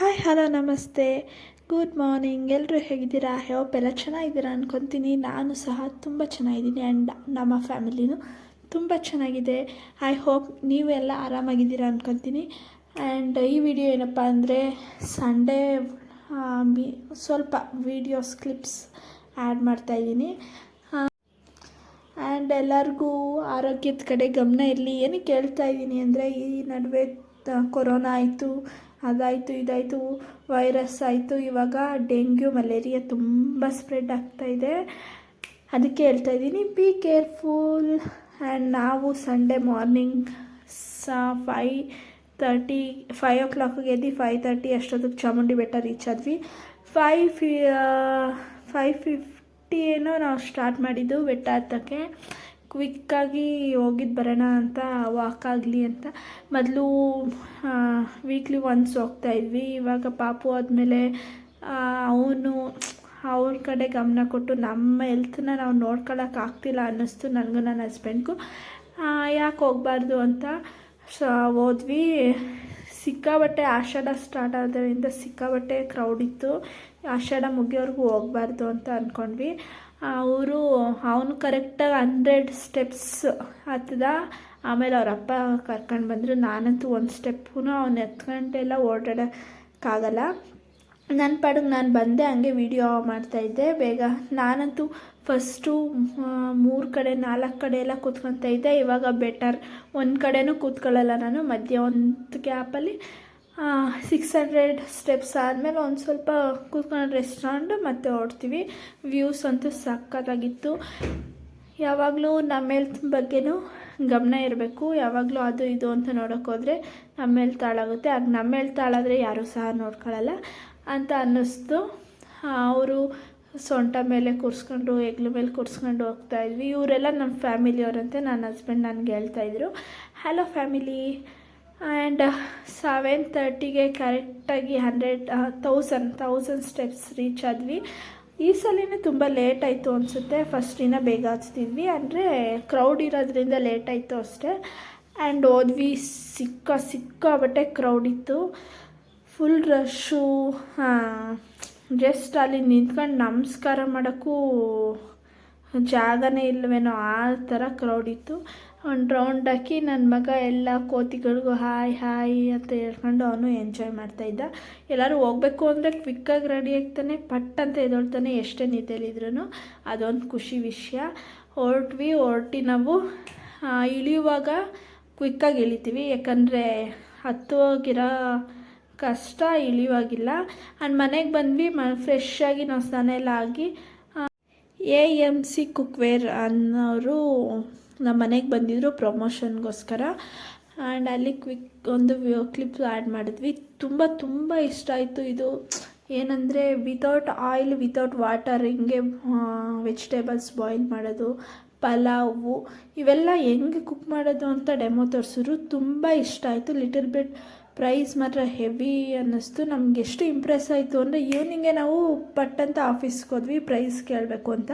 Hi hello, ನಮಸ್ತೆ. Good morning ಎಲ್ಲರೂ ಹೇಗಿದ್ದೀರಾ? ಹೋಪ್ ಎಲ್ಲ ಚೆನ್ನಾಗಿದ್ದೀರಾ ಅಂದ್ಕೊತೀನಿ ನಾನು ಸಹ ತುಂಬ ಚೆನ್ನಾಗಿದ್ದೀನಿ ಆ್ಯಂಡ್ ನಮ್ಮ ಫ್ಯಾಮಿಲಿನೂ ತುಂಬ ಚೆನ್ನಾಗಿದೆ. ಐ ಹೋಪ್ ನೀವೆಲ್ಲ ಆರಾಮಾಗಿದ್ದೀರಾ ಅಂದ್ಕೊತೀನಿ ಆ್ಯಂಡ್ ಈ ವಿಡಿಯೋ ಏನಪ್ಪ ಅಂದರೆ ಸಂಡೇ ಸ್ವಲ್ಪ ವೀಡಿಯೋಸ್ ಕ್ಲಿಪ್ಸ್ ಆ್ಯಡ್ ಮಾಡ್ತಾಯಿದ್ದೀನಿ ಆ್ಯಂಡ್ ಎಲ್ಲರಿಗೂ ಆರೋಗ್ಯದ ಕಡೆ ಗಮನ ಇರಲಿ. ಏನಕ್ಕೆ ಹೇಳ್ತಾ ಇದ್ದೀನಿ ಅಂದರೆ ಈ ನಡುವೆ ಕೊರೋನಾ ಆಯಿತು. ಅದಾಯಿತು, ಇದಾಯಿತು, ವೈರಸ್ ಆಯಿತು. ಇವಾಗ ಡೆಂಗ್ಯೂ, ಮಲೇರಿಯಾ ತುಂಬ ಸ್ಪ್ರೆಡ್ ಆಗ್ತಾ ಇದೆ. ಅದಕ್ಕೆ ಹೇಳ್ತಾ ಇದ್ದೀನಿ ಬಿ ಕೇರ್ಫುಲ್ ಆ್ಯಂಡ್ ನಾವು ಸಂಡೇ ಮಾರ್ನಿಂಗ್ ಸ ಫೈ ತರ್ಟಿ ಫೈವ್ ಓ ಕ್ಲಾಕಿಗೆ ಎದ್ದು ಫೈವ್ ತರ್ಟಿ ಅಷ್ಟೊತ್ತಿಗೆ ಚಾಮುಂಡಿ ಬೆಟ್ಟ ರೀಚ್ ಆದ್ವಿ. ಫೈವ್ ಫಿ ಫೈವ್ ಫಿಫ್ಟಿ ಏನೋ ನಾವು ಸ್ಟಾರ್ಟ್ ಮಾಡಿದ್ದು ಬೆಟ್ಟ ಹತ್ತಕ್ಕೆ. ಕ್ವಿಕ್ಕಾಗಿ ಹೋಗಿದ್ದು ಬರೋಣ ಅಂತ ವಾಕ್ ಆಗಲಿ ಅಂತ. ಮೊದಲು ವೀಕ್ಲಿ ಒನ್ಸ್ ಹೋಗ್ತಾ ಇದ್ವಿ. ಇವಾಗ ಪಾಪು ಆದಮೇಲೆ ಅವನು, ಅವ್ರ ಕಡೆ ಗಮನ ಕೊಟ್ಟು ನಮ್ಮ ಹೆಲ್ತನ್ನ ನಾವು ನೋಡ್ಕೊಳಕ್ಕೆ ಆಗ್ತಿಲ್ಲ ಅನ್ನಿಸ್ತು ನನಗೂ ನನ್ನ ಹಸ್ಬೆಂಡ್ಗೂ ಯಾಕೆ ಹೋಗಬಾರ್ದು ಅಂತ ಸೊ, ಹೋದ್ವಿ. ಸಿಕ್ಕಾಬಟ್ಟೆ ಆಷಾಢ ಸ್ಟಾರ್ಟ್ ಆದ್ರಿಂದ ಸಿಕ್ಕಾಬಟ್ಟೆ ಕ್ರೌಡ್ ಇತ್ತು. ಆಷಾಢ ಮುಗಿಯೋವರೆಗೂ ಹೋಗ್ಬಾರ್ದು ಅಂತ ಅಂದ್ಕೊಂಡ್ವಿ ಅವರು ಅವನು ಕರೆಕ್ಟಾಗಿ ಹಂಡ್ರೆಡ್ ಸ್ಟೆಪ್ಸ್ ಹತ್ತದ ಆಮೇಲೆ ಅವ್ರ ಅಪ್ಪ ಕರ್ಕೊಂಡು ಬಂದರು. ನಾನಂತೂ ಒಂದು ಸ್ಟೆಪ್ಪು ಅವ್ನು ಎತ್ಕೊಂಡೆಲ್ಲ ಓಡಾಡೋಕ್ಕಾಗಲ್ಲ. ನನ್ನ ಪಾಡಿಗೆ ನಾನು ಬಂದೆ, ಹಂಗೆ ವೀಡಿಯೋ ಮಾಡ್ತಾಯಿದ್ದೆ ಬೇಗ ನಾನಂತೂ ಫಸ್ಟು ಮೂರು ಕಡೆ, ನಾಲ್ಕು ಕಡೆ ಎಲ್ಲ ಕೂತ್ಕೊತಾ ಇದ್ದೆ. ಇವಾಗ ಬೆಟರ್ ಒಂದು ಕಡೆನೂ ಕೂತ್ಕೊಳ್ಳಲ್ಲ ನಾನು. ಮಧ್ಯ ಒಂದು ಗ್ಯಾಪಲ್ಲಿ ಸಿಕ್ಸ್ ಹಂಡ್ರೆಡ್ ಸ್ಟೆಪ್ಸ್ ಆದಮೇಲೆ ಒಂದು ಸ್ವಲ್ಪ ಕೂತ್ಕೊಂಡು ರೆಸ್ಟೋರೆಂಟ್ ಮತ್ತೆ ಹೊಡ್ತೀವಿ ವ್ಯೂಸ್ ಅಂತೂ ಸಕ್ಕತ್ತಾಗಿತ್ತು ಯಾವಾಗಲೂ ನಮ್ಮ ಹೆಲ್ತ್ ಬಗ್ಗೆನೂ ಗಮನ ಇರಬೇಕು. ಯಾವಾಗಲೂ ಅದು ಇದು ಅಂತ ನೋಡೋಕ್ಕೋದ್ರೆ ನಮ್ಮ ಹೆಲ್ತ್ ಹಾಳಾಗುತ್ತೆ. ಆಗ ನಮ್ಮ ಹೆಲ್ತ್ ಹಾಳಾದರೆ ಯಾರೂ ಸಹ ನೋಡ್ಕೊಳ್ಳಲ್ಲ ಅಂತ ಅನ್ನಿಸ್ತು. ಅವರು ಸೊಂಟ ಮೇಲೆ ಕೂರಿಸ್ಕೊಂಡು, ಹೆಗ್ಲ ಮೇಲೆ ಕೂರಿಸ್ಕೊಂಡು ಹೋಗ್ತಾಯಿದ್ವಿ ಇವರೆಲ್ಲ ನಮ್ಮ ಫ್ಯಾಮಿಲಿಯವರಂತೆ ನನ್ನ ಹಸ್ಬೆಂಡ್ ನನಗೆ ಹೇಳ್ತಾಯಿದ್ರು ಹಲೋ ಫ್ಯಾಮಿಲಿ ಆ್ಯಂಡ್ ಸೆವೆನ್ ತರ್ಟಿಗೆ ಕರೆಕ್ಟಾಗಿ hundred thousand thousand steps reach ಆದ್ವಿ. ಈ ಸಲನೇ ತುಂಬ ಲೇಟ್ ಆಯಿತು ಅನಿಸುತ್ತೆ. ಫಸ್ಟ್ ದಿನ ಬೇಗ ಹಚ್ತಿದ್ವಿ. ಅಂದರೆ ಕ್ರೌಡ್ ಇರೋದ್ರಿಂದ ಲೇಟ್ ಆಯಿತು ಅಷ್ಟೇ. ಆ್ಯಂಡ್ ಹೋದ್ವಿ ಸಿಕ್ಕ ಸಿಕ್ಕಾಬಟ್ಟೆ ಕ್ರೌಡ್ ಇತ್ತು. ಫುಲ್ ರಶ್ಶು ಜಸ್ಟ್ ಅಲ್ಲಿ ನಿಂತ್ಕೊಂಡು ನಮಸ್ಕಾರ ಮಾಡೋಕ್ಕೂ ಜಾಗನೇ ಇಲ್ಲವೇನೋ ಆ ಥರ ಕ್ರೌಡ್ ಇತ್ತು. ಒಂದು ರೌಂಡ್ ಹಾಕಿ ನನ್ನ ಮಗ ಎಲ್ಲ ಕೋತಿಗಳಿಗೂ ಹಾಯ್ ಹಾಯ್ ಅಂತ ಹೇಳ್ಕೊಂಡು ಅವನು ಎಂಜಾಯ್ ಮಾಡ್ತಾಯಿದ್ದ ಎಲ್ಲರೂ ಹೋಗ್ಬೇಕು ಅಂದರೆ ಕ್ವಿಕ್ಕಾಗಿ ರೆಡಿ ಆಗ್ತಾನೆ, ಪಟ್ ಅಂತ ಎದೊಳ್ತಾನೆ ಎಷ್ಟೇ ನಿಂತಲ್ಲಿದ್ರು ಅದೊಂದು ಖುಷಿ ವಿಷಯ. ಹೊರಟ್ವಿ, ಹೊರಟಿ ನಾವು ಇಳಿಯುವಾಗ ಕ್ವಿಕ್ಕಾಗಿ ಇಳಿತೀವಿ. ಯಾಕಂದರೆ ಹತ್ತೋಗಿರೋ ಕಷ್ಟ ಇಳಿಯುವಾಗಿಲ್ಲ. ಆ್ಯಂಡ್ ಮನೆಗೆ ಬಂದ್ವಿ, ಮ ಫ್ರೆಶ್ ಆಗಿ ನಾವು ಸ್ನಾನ ಎಲ್ಲ ಆಗಿ ಎ ಎಂ ಸಿ ಕುಕ್ವೇರ್ ಅನ್ನೋರು ನಮ್ಮ ಮನೆಗೆ ಬಂದಿದ್ದರು ಪ್ರಮೋಷನ್ಗೋಸ್ಕರ. ಆ್ಯಂಡ್ ಅಲ್ಲಿ ಕ್ವಿಕ್ ಒಂದು ಕ್ಲಿಪ್ ಆ್ಯಡ್ ಮಾಡಿದ್ವಿ. ತುಂಬ ತುಂಬ ಇಷ್ಟ ಆಯಿತು ಇದು. ಏನಂದರೆ ವಿತೌಟ್ ಆಯಿಲ್ ವಿತೌಟ್ ವಾಟರ್ ಹಿಂಗೆ ವೆಜಿಟೇಬಲ್ಸ್ ಬಾಯ್ಲ್ ಮಾಡೋದು, ಪಲಾವು ಇವೆಲ್ಲ ಹೆಂಗೆ ಕುಕ್ ಮಾಡೋದು ಅಂತ ಡೆಮೋ ತೋರಿಸಿದ್ರು. ತುಂಬ ಇಷ್ಟ ಆಯಿತು. ಲಿಟಲ್ ಬಿಟ್ ಪ್ರೈಸ್ ಮಾತ್ರ ಹೆವಿ ಅನ್ನಿಸ್ತು. ನಮ್ಗೆ ಎಷ್ಟು ಇಂಪ್ರೆಸ್ ಆಯಿತು ಅಂದರೆ ಈವ್ನಿಂಗೆ ನಾವು ಪಟ್ಟಂತ ಆಫೀಸ್ಗೆ ಹೋದ್ವಿ, ಪ್ರೈಸ್ ಕೇಳಬೇಕು ಅಂತ.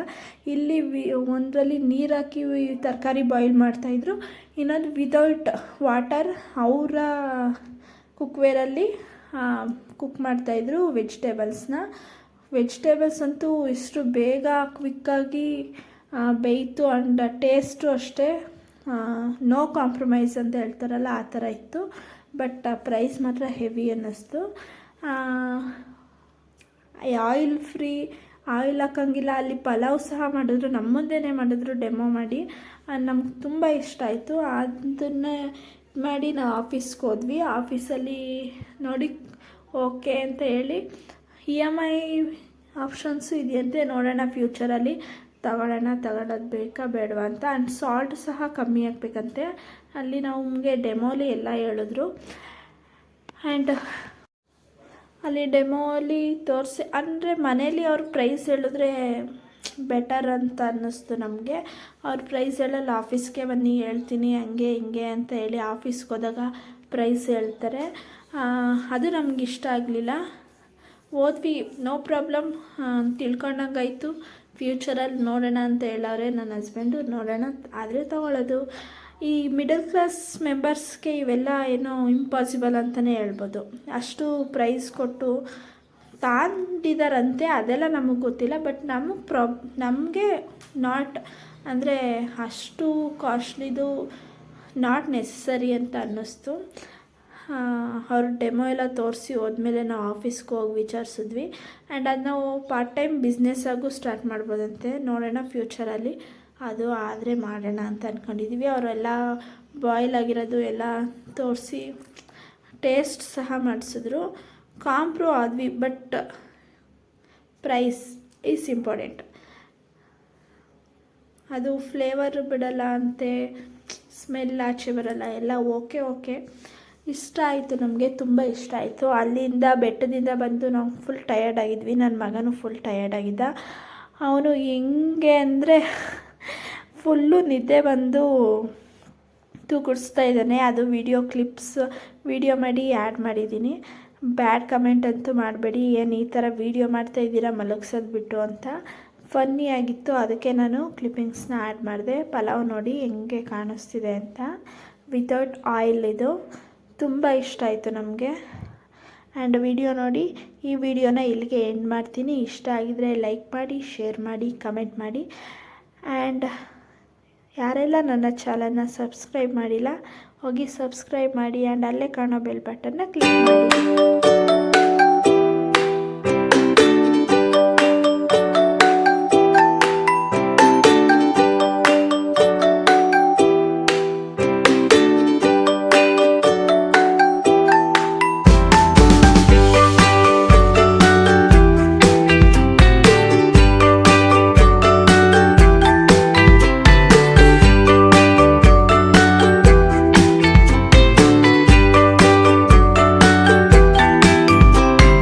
ಇಲ್ಲಿ ವಿ, ಒಂದರಲ್ಲಿ ನೀರು ಹಾಕಿ ತರಕಾರಿ ಬಾಯ್ಲ್ ಮಾಡ್ತಾಯಿದ್ರು ಇನ್ನೊಂದು ವಿತೌಟ್ ವಾಟರ್ ಅವರ ಕುಕ್ವೇರಲ್ಲಿ ಕುಕ್ ಮಾಡ್ತಾಯಿದ್ರು ವೆಜಿಟೇಬಲ್ಸ್ನ ವೆಜಿಟೇಬಲ್ಸ್ ಅಂತೂ ಇಷ್ಟು ಬೇಗ ಕ್ವಿಕ್ಕಾಗಿ ಬೇಯಿತು. ಆ್ಯಂಡ್ ಟೇಸ್ಟು ಅಷ್ಟೇ. ನೋ ಕಾಂಪ್ರಮೈಸ್ ಅಂತ ಹೇಳ್ತಾರಲ್ಲ, ಆ ಥರ ಇತ್ತು. ಬಟ್ ಪ್ರೈಸ್ ಮಾತ್ರ ಹೆವಿ ಅನ್ನಿಸ್ತು. ಆಯಿಲ್ ಫ್ರೀ ಆಯಿಲ್ ಹಾಕಂಗಿಲ್ಲ. ಅಲ್ಲಿ ಪಲಾವ್ ಸಹ ಮಾಡಿದ್ರು. ನಮ್ಮ ಮುಂದೆನೇ ಮಾಡಿದ್ರು ಡೆಮೋ ಮಾಡಿ. ನಮ್ಗೆ ತುಂಬ ಇಷ್ಟ ಆಯಿತು. ಅದನ್ನೇ ಮಾಡಿ ನಾವು ಆಫೀಸ್ಗೆ ಹೋದ್ವಿ. ಆಫೀಸಲ್ಲಿ ನೋಡಿ ಓಕೆ ಅಂತ ಹೇಳಿ ಇ ಎಂ ಐ ಆಪ್ಷನ್ಸು ಇದೆಯಂತೆ ನೋಡೋಣ ಫ್ಯೂಚರಲ್ಲಿ ತಗೊಳ್ಳೋಣ, ತಗೊಳ್ಳೋದು ಬೇಕಾ, ಬೇಡವಾ ಅಂತ. ಆ್ಯಂಡ್ ಸಾಲ್ಟ್ ಸಹ ಕಮ್ಮಿ ಆಗಬೇಕಂತೆ. ಅಲ್ಲಿ ನಮಗೆ ಡೆಮೋಲಿ ಎಲ್ಲ ಹೇಳಿದ್ರು. ಆ್ಯಂಡ್ ಅಲ್ಲಿ ಡೆಮೋಲಿ ತೋರಿಸಿ, ಅಂದರೆ ಮನೇಲಿ ಅವ್ರ ಪ್ರೈಸ್ ಹೇಳಿದ್ರೆ ಬೆಟರ್ ಅಂತ ಅನ್ನಿಸ್ತು ನಮಗೆ. ಅವ್ರ ಪ್ರೈಸ್ ಹೇಳಲ್ಲ ಆಫೀಸ್ಗೆ ಬನ್ನಿ, ಹೇಳ್ತೀನಿ, ಹಂಗೆ, ಹಿಂಗೆ ಅಂತ ಹೇಳಿ ಆಫೀಸ್ಗೆ ಹೋದಾಗ ಪ್ರೈಸ್ ಹೇಳ್ತಾರೆ. ಅದು ನಮ್ಗೆ ಇಷ್ಟ ಆಗಲಿಲ್ಲ. ಓದ್ವಿ ನೋ ಪ್ರಾಬ್ಲಮ್ ತಿಳ್ಕೊಂಡಂಗಾಯ್ತು. ಫ್ಯೂಚರಲ್ಲಿ ನೋಡೋಣ ಅಂತ ಹೇಳೋರೆ ನನ್ನ ಹಸ್ಬೆಂಡು, ನೋಡೋಣ ಆದರೆ ತೊಗೊಳ್ಳೋದು. ಈ ಮಿಡಲ್ ಕ್ಲಾಸ್ ಮೆಂಬರ್ಸ್ಗೆ ಇವೆಲ್ಲ ಏನೋ ಇಂಪಾಸಿಬಲ್ ಅಂತಲೇ ಹೇಳ್ಬೋದು. ಅಷ್ಟು ಪ್ರೈಸ್ ಕೊಟ್ಟು ತಾಂಡಿದಾರಂತೆ, ಅದೆಲ್ಲ ನಮಗೆ ಗೊತ್ತಿಲ್ಲ. ಬಟ್ ನಮಗೆ ಪ್ರಾಬ್ ನಮಗೆ ನಾಟ್ ಅಂದರೆ ಅಷ್ಟು ಕಾಸ್ಟ್ಲಿದು ನಾಟ್ ನೆಸಸರಿ ಅಂತ ಅನ್ನಿಸ್ತು. ಅವ್ರ ಡೆಮೋ ಎಲ್ಲ ತೋರಿಸಿ ಹೋದ್ಮೇಲೆ ನಾವು ಆಫೀಸ್ಗೆ ಹೋಗಿ ವಿಚಾರಿಸಿದ್ವಿ. ಆ್ಯಂಡ್ ಅದು ನಾವು ಪಾರ್ಟ್ ಟೈಮ್ ಬಿಸ್ನೆಸ್ಸಾಗೂ ಸ್ಟಾರ್ಟ್ ಮಾಡ್ಬೋದಂತೆ. ನೋಡೋಣ ಫ್ಯೂಚರಲ್ಲಿ ಅದು ಆದರೆ ಮಾಡೋಣ ಅಂತ ಅಂದ್ಕೊಂಡಿದ್ದೀವಿ ಅವರೆಲ್ಲ ಬಾಯ್ಲ್ ಆಗಿರೋದು ಎಲ್ಲ ತೋರಿಸಿ ಟೇಸ್ಟ್ ಸಹ ಮಾಡಿಸಿದ್ರು. ಕಾಂಪ್ರೂ ಆದ್ವಿ ಬಟ್ ಪ್ರೈಸ್ ಈಸ್ ಇಂಪಾರ್ಟೆಂಟ್ ಅದು ಫ್ಲೇವರ್ ಬಿಡಲ್ಲ ಅಂತೆ ಸ್ಮೆಲ್ ಆಚೆ ಬರಲ್ಲ, ಎಲ್ಲ ಓಕೆ ಓಕೆ ಇಷ್ಟ ಆಯಿತು, ನಮಗೆ ತುಂಬ ಇಷ್ಟ ಆಯಿತು. ಅಲ್ಲಿಂದ, ಬೆಟ್ಟದಿಂದ ಬಂದು ನಾವು ಫುಲ್ ಟಯರ್ಡ್ ಆಗಿದ್ವಿ. ನನ್ನ ಮಗನೂ ಫುಲ್ ಟಯರ್ಡ್ ಆಗಿದ್ದ. ಅವನು ಹೆಂಗೆ ಅಂದರೆ ಫುಲ್ಲು ನಿದ್ದೆ ಬಂದು ತೂಗುಡಿಸ್ತಾ ಇದ್ದಾನೆ. ಅದು ವಿಡಿಯೋ ಕ್ಲಿಪ್ಸ್ ವಿಡಿಯೋ ಮಾಡಿ ಆ್ಯಡ್ ಮಾಡಿದ್ದೀನಿ. ಬ್ಯಾಡ್ ಕಮೆಂಟ್ ಅಂತೂ ಮಾಡಬೇಡಿ. ಏನು ಈ ಥರ ವಿಡಿಯೋ ಮಾಡ್ತಾ ಇದ್ದೀರಾ, ಮಲಗ್ಸೋದು ಬಿಟ್ಟು ಅಂತ. ಫನ್ನಿ ಆಗಿತ್ತು. ಅದಕ್ಕೆ ನಾನು ಕ್ಲಿಪ್ಪಿಂಗ್ಸ್ನ ಆ್ಯಡ್ ಮಾಡಿದೆ. ಪಲಾವ್ ನೋಡಿ ಹೆಂಗೆ ಕಾಣಿಸ್ತಿದೆ ಅಂತ. ವಿತೌಟ್ ಆಯಿಲ್ ಇದು. ತುಂಬ ಇಷ್ಟ ಆಯಿತು ನಮಗೆ. ಆ್ಯಂಡ್ ವಿಡಿಯೋ ನೋಡಿ, ಈ ವಿಡಿಯೋನ ಇಲ್ಲಿಗೆ ಎಂಡ್ ಮಾಡ್ತೀನಿ. ಇಷ್ಟ ಆಗಿದರೆ ಲೈಕ್ ಮಾಡಿ ಶೇರ್ ಮಾಡಿ ಕಮೆಂಟ್ ಮಾಡಿ. ಆ್ಯಂಡ್ ಯಾರೆಲ್ಲ ನನ್ನ ಚಾನಲ್ನ ಸಬ್ಸ್ಕ್ರೈಬ್ ಮಾಡಿಲ್ಲ, ಹೋಗಿ ಸಬ್ಸ್ಕ್ರೈಬ್ ಮಾಡಿ ಆ್ಯಂಡ್ ಅಲ್ಲೇ ಕಾಣೋ ಬೆಲ್ ಬಟನ್ನ ಕ್ಲಿಕ್ ಮಾಡಿ.